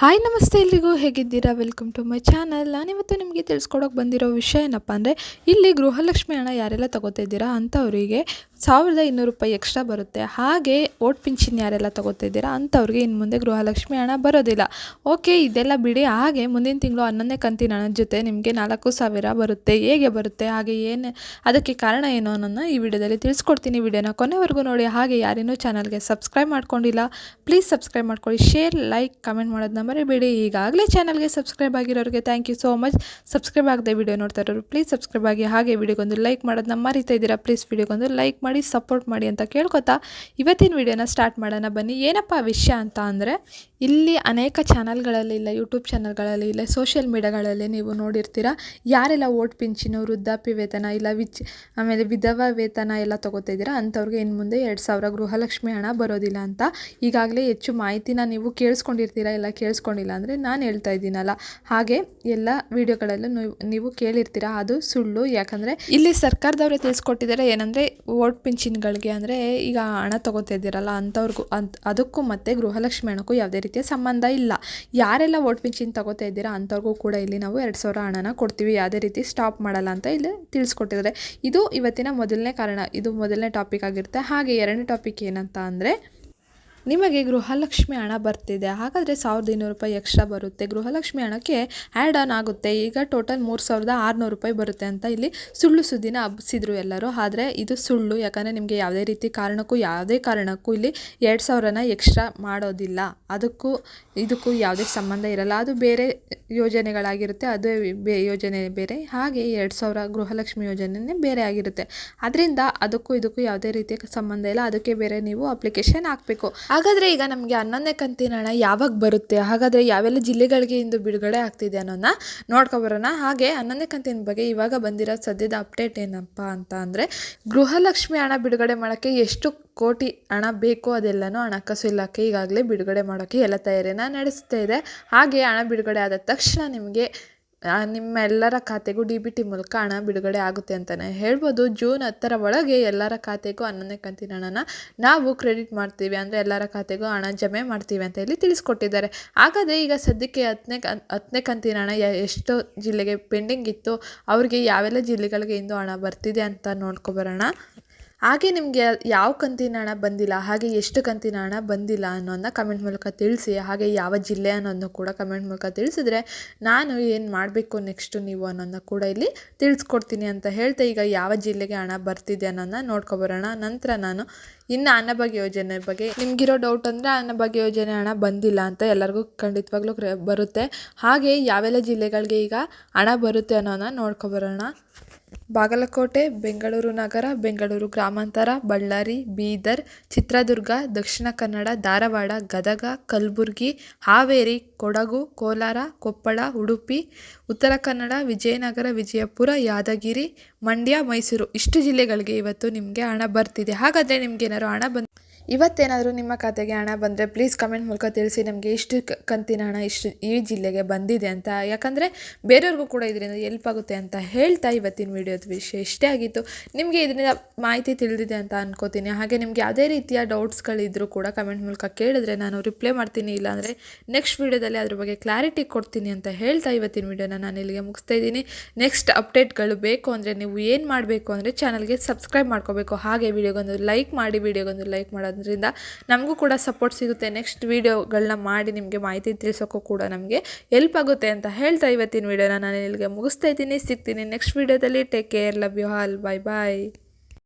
Hi ನಮಸ್ತೆ ಎಲ್ಲಿಗೂ ಹೇಗಿದ್ದೀರಾ? ವೆಲ್ಕಮ್ ಟು ಮೈ ಚಾನಲ್ ನಾನಿವತ್ತು ನಿಮಗೆ ತಿಳಿಸ್ಕೊಡೋಕೆ ಬಂದಿರೋ ವಿಷಯ ಏನಪ್ಪ ಅಂದರೆ, ಇಲ್ಲಿ ಗೃಹಲಕ್ಷ್ಮಿ ಹಣ ಯಾರೆಲ್ಲ ತಗೋತಾ ಇದ್ದೀರಾ ಅಂಥವರಿಗೆ ಸಾವಿರದ ಇನ್ನೂರು ರೂಪಾಯಿ ಎಕ್ಸ್ಟ್ರಾ ಬರುತ್ತೆ. ಹಾಗೆ ಓಟ್ ಪಿಂಚಿನ್ ಯಾರೆಲ್ಲ ತಗೋತಾ ಇದ್ದೀರಾ ಅಂಥವ್ರಿಗೆ ಇನ್ನು ಮುಂದೆ ಗೃಹಲಕ್ಷ್ಮಿ ಹಣ ಬರೋದಿಲ್ಲ. ಓಕೆ ಇದೆಲ್ಲ ಬಿಡಿ. ಹಾಗೆ ಮುಂದಿನ ತಿಂಗಳು ಹನ್ನೊಂದನೇ ಕಂತಿನ ಹಣದ ಜೊತೆ ನಿಮಗೆ ನಾಲ್ಕು ಸಾವಿರ ಬರುತ್ತೆ. ಹೇಗೆ ಬರುತ್ತೆ? ಹಾಗೆ ಏನು, ಅದಕ್ಕೆ ಕಾರಣ ಏನು ಅನ್ನೋದನ್ನ ಈ ವಿಡಿಯೋದಲ್ಲಿ ತಿಳಿಸ್ಕೊಡ್ತೀನಿ. ವಿಡಿಯೋನ ಕೊನೆವರೆಗೂ ನೋಡಿ. ಹಾಗೆ ಯಾರೇನೂ ಚಾನಲ್ಗೆ ಸಬ್ಸ್ಕ್ರೈಬ್ ಮಾಡ್ಕೊಂಡಿಲ್ಲ ಪ್ಲೀಸ್ ಸಬ್ಸ್ಕ್ರೈಬ್ ಮಾಡ್ಕೊಳ್ಳಿ. ಶೇರ್ ಲೈಕ್ ಕಮೆಂಟ್ ಮಾಡೋದನ್ನ ಮರಿಬೇಡಿ. ಈಗಾಗಲೇ ಚಾನಲ್ಗೆ subscribe ಆಗಿರೋರಿಗೆ thank you so much subscribe ಆಗದೆ ವಿಡಿಯೋ ನೋಡ್ತಾ ಇರೋರು ಪ್ಲೀಸ್ ಸಬ್ಸ್ಕ್ರೈಬ್ ಆಗಿ ಹಾಗೆ ವಿಡಿಯೋಗೊಂದು ಲೈಕ್ ಮಾಡೋದನ್ನ ಮರಿತಾ ಇದ್ದೀರಾ? ಪ್ಲೀಸ್ ವಿಡಿಯೋಗೊಂದು ಲೈಕ್ ಮಾಡಿ ಸಪೋರ್ಟ್ ಮಾಡಿ ಅಂತ ಕೇಳ್ಕೊತಾ ಇವತ್ತಿನ ವಿಡಿಯೋನ ಸ್ಟಾರ್ಟ್ ಮಾಡೋಣ ಬನ್ನಿ. ಏನಪ್ಪ ವಿಷಯ ಅಂತ ಅಂದರೆ ಇಲ್ಲಿ ಅನೇಕ ಚಾನಲ್ಗಳಲ್ಲಿ ಇಲ್ಲ ಯೂಟ್ಯೂಬ್ ಚಾನಲ್ಗಳಲ್ಲಿ ಇಲ್ಲ ಸೋಷಿಯಲ್ ಮೀಡಿಯಾಗಳಲ್ಲಿ ನೀವು ನೋಡಿರ್ತೀರ. ಯಾರೆಲ್ಲ ಓಟ್ ಪಿಂಚಿನು, ವೃದ್ಧಾಪ್ಯ ವೇತನ ಇಲ್ಲ, ವಿಚ್, ಆಮೇಲೆ ವಿಧವಾ ವೇತನ ಎಲ್ಲ ತೊಗೋತಿದ್ದೀರಾ ಅಂಥವ್ರಿಗೆ ಇನ್ನು ಮುಂದೆ ಎರಡು ಸಾವಿರ ಗೃಹಲಕ್ಷ್ಮಿ ಹಣ ಬರೋದಿಲ್ಲ ಅಂತ. ಈಗಾಗಲೇ ಹೆಚ್ಚು ಮಾಹಿತಿನ ನೀವು ಕೇಳಿಸ್ಕೊಂಡಿರ್ತೀರಾ ಇಲ್ಲ ಕೇಳಿಸ್ಕೊಂಡಿಲ್ಲ ಅಂದರೆ ನಾನು ಹೇಳ್ತಾ ಇದ್ದೀನಲ್ಲ. ಹಾಗೆ ಎಲ್ಲ ವಿಡಿಯೋಗಳಲ್ಲೂ ನೀವು ಕೇಳಿರ್ತೀರಾ, ಅದು ಸುಳ್ಳು. ಯಾಕಂದರೆ ಇಲ್ಲಿ ಸರ್ಕಾರದವರೇ ತಿಳಿಸ್ಕೊಟ್ಟಿದ್ದಾರೆ ಏನಂದರೆ, ಓಟ್ ಪಿಂಚಿನ್ಗಳಿಗೆ ಅಂದರೆ ಈಗ ಹಣ ತೊಗೋತಾ ಇದ್ದೀರಲ್ಲ, ಅಂಥವ್ರಿಗೂ ಅಂತ ಅದಕ್ಕೂ ಮತ್ತು ಗೃಹಲಕ್ಷ್ಮಿ ಹಣಕ್ಕೂ ಯಾವುದೇ ರೀತಿಯ ಸಂಬಂಧ ಇಲ್ಲ. ಯಾರೆಲ್ಲ ವೋಟ್ ಪಿಂಚಿನ್ ತಗೋತಾ ಇದ್ದೀರಾ ಅಂಥವ್ರಿಗೂ ಕೂಡ ಇಲ್ಲಿ ನಾವು ಎರಡು ಸಾವಿರ ಹಣನ ಕೊಡ್ತೀವಿ. ಯಾವುದೇ ರೀತಿ ಸ್ಟಾಪ್ ಮಾಡಲ್ಲ ಅಂತ ಇಲ್ಲಿ ತಿಳಿಸ್ಕೊಟ್ಟಿದ್ದಾರೆ. ಇದು ಇವತ್ತಿನ ಮೊದಲನೇ ಕಾರಣ. ಇದು ಮೊದಲನೇ ಟಾಪಿಕ್ ಆಗಿರುತ್ತೆ. ಹಾಗೆ ಎರಡನೇ ಟಾಪಿಕ್ ಏನಂತ ಅಂದರೆ ನಿಮಗೆ ಗೃಹಲಕ್ಷ್ಮಿ ಹಣ ಬರ್ತಿದೆ, ಹಾಗಾದರೆ ಸಾವಿರದ ಇನ್ನೂರು ರೂಪಾಯಿ ಎಕ್ಸ್ಟ್ರಾ ಬರುತ್ತೆ. ಗೃಹಲಕ್ಷ್ಮಿ ಹಣಕ್ಕೆ ಆ್ಯಡ್ ಆನ್ ಆಗುತ್ತೆ. ಈಗ ಟೋಟಲ್ ಮೂರು ಸಾವಿರದ ಆರುನೂರು ರೂಪಾಯಿ ಬರುತ್ತೆ ಅಂತ ಇಲ್ಲಿ ಸುಳ್ಳು ಸುದ್ದಿನ ಹಬ್ಬಿಸಿದ್ರು ಎಲ್ಲರೂ. ಆದರೆ ಇದು ಸುಳ್ಳು, ಯಾಕಂದರೆ ನಿಮಗೆ ಯಾವುದೇ ರೀತಿ ಕಾರಣಕ್ಕೂ, ಯಾವುದೇ ಕಾರಣಕ್ಕೂ ಇಲ್ಲಿ ಎರಡು ಸಾವಿರನ ಎಕ್ಸ್ಟ್ರಾ ಮಾಡೋದಿಲ್ಲ. ಅದಕ್ಕೂ, ಇದಕ್ಕೂ ಯಾವುದೇ ಸಂಬಂಧ ಇರಲ್ಲ. ಅದು ಬೇರೆ ಯೋಜನೆಗಳಾಗಿರುತ್ತೆ, ಅದೇ ಬೇ, ಯೋಜನೆ ಬೇರೆ. ಹಾಗೆ ಎರಡು ಸಾವಿರ ಗೃಹಲಕ್ಷ್ಮಿ ಯೋಜನೆಯೇ ಬೇರೆ ಆಗಿರುತ್ತೆ. ಅದರಿಂದ ಅದಕ್ಕೂ ಇದಕ್ಕೂ ಯಾವುದೇ ರೀತಿಯ ಸಂಬಂಧ ಇಲ್ಲ. ಅದಕ್ಕೆ ಬೇರೆ ನೀವು ಅಪ್ಲಿಕೇಶನ್ ಹಾಕಬೇಕು. ಹಾಗಾದರೆ ಈಗ ನಮಗೆ ಹನ್ನೊಂದನೇ ಕಂತಿನ ಹಣ ಯಾವಾಗ ಬರುತ್ತೆ? ಹಾಗಾದರೆ ಯಾವೆಲ್ಲ ಜಿಲ್ಲೆಗಳಿಗೆ ಇಂದು ಬಿಡುಗಡೆ ಆಗ್ತಿದೆ ಅನ್ನೋದನ್ನ ನೋಡ್ಕೊಬರೋಣ ಹಾಗೆ ಹನ್ನೊಂದನೇ ಕಂತಿನ ಬಗ್ಗೆ ಇವಾಗ ಬಂದಿರೋ ಸದ್ಯದ ಅಪ್ಡೇಟ್ ಏನಪ್ಪ ಅಂತ ಅಂದರೆ, ಗೃಹಲಕ್ಷ್ಮಿ ಹಣ ಬಿಡುಗಡೆ ಮಾಡೋಕ್ಕೆ ಎಷ್ಟು ಕೋಟಿ ಹಣ ಬೇಕು ಅದೆಲ್ಲನೂ ಹಣಕಾಸು ಇಲಾಖೆ ಈಗಾಗಲೇ ಬಿಡುಗಡೆ ಮಾಡೋಕ್ಕೆ ಎಲ್ಲ ತಯಾರಿಯನ್ನು ನಡೆಸ್ತಾ ಇದೆ. ಹಾಗೆ ಹಣ ಬಿಡುಗಡೆ ಆದ ತಕ್ಷಣ ನಿಮಗೆ ನಿಮ್ಮೆಲ್ಲರ ಖಾತೆಗೂ ಡಿ ಬಿ ಟಿ ಮೂಲಕ ಹಣ ಬಿಡುಗಡೆ ಆಗುತ್ತೆ ಅಂತಲೇ ಹೇಳ್ಬೋದು. ಜೂನ್ ಹತ್ತರ ಒಳಗೆ ಎಲ್ಲರ ಖಾತೆಗೂ ಹನ್ನೊಂದನೇ ಕಂತಿನ ಹಣನ ನಾವು ಕ್ರೆಡಿಟ್ ಮಾಡ್ತೀವಿ ಅಂದರೆ ಎಲ್ಲರ ಖಾತೆಗೂ ಹಣ ಜಮೆ ಮಾಡ್ತೀವಿ ಅಂತ ಹೇಳಿ ತಿಳಿಸ್ಕೊಟ್ಟಿದ್ದಾರೆ. ಹಾಗಾದರೆ ಈಗ ಸದ್ಯಕ್ಕೆ ಹತ್ತನೇ ಕ, ಹತ್ತನೇ ಕಂತಿನ ಹಣ ಎಷ್ಟು ಜಿಲ್ಲೆಗೆ ಪೆಂಡಿಂಗ್ ಇತ್ತು. ಅವ್ರಿಗೆ ಯಾವೆಲ್ಲ ಜಿಲ್ಲೆಗಳಿಗೆ ಇಂದು ಹಣ ಬರ್ತಿದೆ ಅಂತ ನೋಡ್ಕೊಬರೋಣ ಹಾಗೆ ನಿಮಗೆ ಯಾವ ಕಂತಿನ ಹಣ ಬಂದಿಲ್ಲ, ಹಾಗೆ ಎಷ್ಟು ಕಂತಿನ ಹಣ ಬಂದಿಲ್ಲ ಅನ್ನೋದನ್ನ ಕಮೆಂಟ್ ಮೂಲಕ ತಿಳಿಸಿ, ಹಾಗೆ ಯಾವ ಜಿಲ್ಲೆ ಅನ್ನೋದನ್ನು ಕೂಡ ಕಮೆಂಟ್ ಮೂಲಕ ತಿಳಿಸಿದ್ರೆ ನಾನು ಏನು ಮಾಡಬೇಕು ನೆಕ್ಸ್ಟು ನೀವು ಅನ್ನೋದನ್ನ ಕೂಡ ಇಲ್ಲಿ ತಿಳಿಸ್ಕೊಡ್ತೀನಿ ಅಂತ ಹೇಳ್ತಾ, ಈಗ ಯಾವ ಜಿಲ್ಲೆಗೆ ಹಣ ಬರ್ತಿದೆ ಅನ್ನೋದನ್ನ ನೋಡ್ಕೊಬರೋಣ. ನಂತರ ನಾನು ಇನ್ನು ಅನ್ನಭಾಗ್ಯ ಯೋಜನೆ ಬಗ್ಗೆ ನಿಮಗಿರೋ ಡೌಟ್ ಅಂದರೆ ಅನ್ನಭಾಗ್ಯ ಯೋಜನೆ ಹಣ ಬಂದಿಲ್ಲ ಅಂತ ಎಲ್ಲರಿಗೂ ಖಂಡಿತವಾಗ್ಲೂ ಬರುತ್ತೆ. ಹಾಗೆ ಯಾವೆಲ್ಲ ಜಿಲ್ಲೆಗಳಿಗೆ ಈಗ ಹಣ ಬರುತ್ತೆ ಅನ್ನೋದನ್ನ ನೋಡ್ಕೊಬರೋಣ. ಬಾಗಲಕೋಟೆ, ಬೆಂಗಳೂರು ನಗರ, ಬೆಂಗಳೂರು ಗ್ರಾಮಾಂತರ, ಬಳ್ಳಾರಿ, ಬೀದರ್, ಚಿತ್ರದುರ್ಗ, ದಕ್ಷಿಣ ಕನ್ನಡ, ಧಾರವಾಡ, ಗದಗ, ಕಲಬುರ್ಗಿ, ಹಾವೇರಿ, ಕೊಡಗು, ಕೋಲಾರ, ಕೊಪ್ಪಳ, ಉಡುಪಿ, ಉತ್ತರ ಕನ್ನಡ, ವಿಜಯನಗರ, ವಿಜಯಪುರ, ಯಾದಗಿರಿ, ಮಂಡ್ಯ, ಮೈಸೂರು ಇಷ್ಟು ಜಿಲ್ಲೆಗಳಿಗೆ ಇವತ್ತು ನಿಮಗೆ ಹಣ ಬರ್ತಿದೆ. ಹಾಗಾದರೆ ನಿಮಗೇನಾದ್ರು ಹಣ ಬಂದು ಇವತ್ತೇನಾದರೂ ನಿಮ್ಮ ಖಾತೆಗೆ ಹಣ ಬಂದರೆ ಪ್ಲೀಸ್ ಕಮೆಂಟ್ ಮೂಲಕ ತಿಳಿಸಿ. ನಮಗೆ ಇಷ್ಟು ಕಂತಿನ ಹಣ ಇಷ್ಟು ಈ ಜಿಲ್ಲೆಗೆ ಬಂದಿದೆ ಅಂತ. ಯಾಕಂದರೆ ಬೇರೆಯವ್ರಿಗೂ ಕೂಡ ಇದರಿಂದ ಎಲ್ಪ್ ಆಗುತ್ತೆ ಅಂತ ಹೇಳ್ತಾ ಇವತ್ತಿನ ವಿಡಿಯೋದ ವಿಷಯ ಇಷ್ಟೇ ಆಗಿತ್ತು. ನಿಮಗೆ ಇದರಿಂದ ಮಾಹಿತಿ ತಿಳಿದಿದೆ ಅಂತ ಅನ್ಕೋತೀನಿ. ಹಾಗೆ ನಿಮಗೆ ಯಾವುದೇ ರೀತಿಯ ಡೌಟ್ಸ್ಗಳಿದ್ದರೂ ಕೂಡ ಕಮೆಂಟ್ ಮೂಲಕ ಕೇಳಿದ್ರೆ ನಾನು ರಿಪ್ಲೈ ಮಾಡ್ತೀನಿ. ಇಲ್ಲಾಂದರೆ ನೆಕ್ಸ್ಟ್ ವೀಡಿಯೋದಲ್ಲಿ ಅದ್ರ ಬಗ್ಗೆ ಕ್ಲಾರಿಟಿ ಕೊಡ್ತೀನಿ ಅಂತ ಹೇಳ್ತಾ ಇವತ್ತಿನ ವಿಡಿಯೋನ ನಾನು ಇಲ್ಲಿಗೆ ಮುಗಿಸ್ತಾ ಇದ್ದೀನಿ. ನೆಕ್ಸ್ಟ್ ಅಪ್ಡೇಟ್ಗಳು ಬೇಕು ಅಂದರೆ ನೀವು ಏನು ಮಾಡಬೇಕು ಅಂದರೆ ಚಾನಲ್ಗೆ ಸಬ್ಸ್ಕ್ರೈಬ್ ಮಾಡ್ಕೋಬೇಕು. ಹಾಗೆ ವಿಡಿಯೋಗೊಂದು ಲೈಕ್ ಮಾಡಿ ವಿಡಿಯೋಗೊಂದು ಲೈಕ್ ಮಾಡೋದು ಅದರಿಂದ ನಮಗೂ ಕೂಡ ಸಪೋರ್ಟ್ ಸಿಗುತ್ತೆ. ನೆಕ್ಸ್ಟ್ ವೀಡಿಯೋಗಳನ್ನ ಮಾಡಿ ನಿಮಗೆ ಮಾಹಿತಿ ತಿಳಿಸೋಕ್ಕೂ ಕೂಡ ನಮಗೆ ಹೆಲ್ಪ್ ಆಗುತ್ತೆ ಅಂತ ಹೇಳ್ತಾ ಇವತ್ತಿನ ವೀಡಿಯೋನ ನಾನು ಇಲ್ಲಿಗೆ ಮುಗಿಸ್ತಾ ಇದ್ದೀನಿ. ಸಿಗ್ತೀನಿ ನೆಕ್ಸ್ಟ್ ವೀಡಿಯೋದಲ್ಲಿ take care love you all bye bye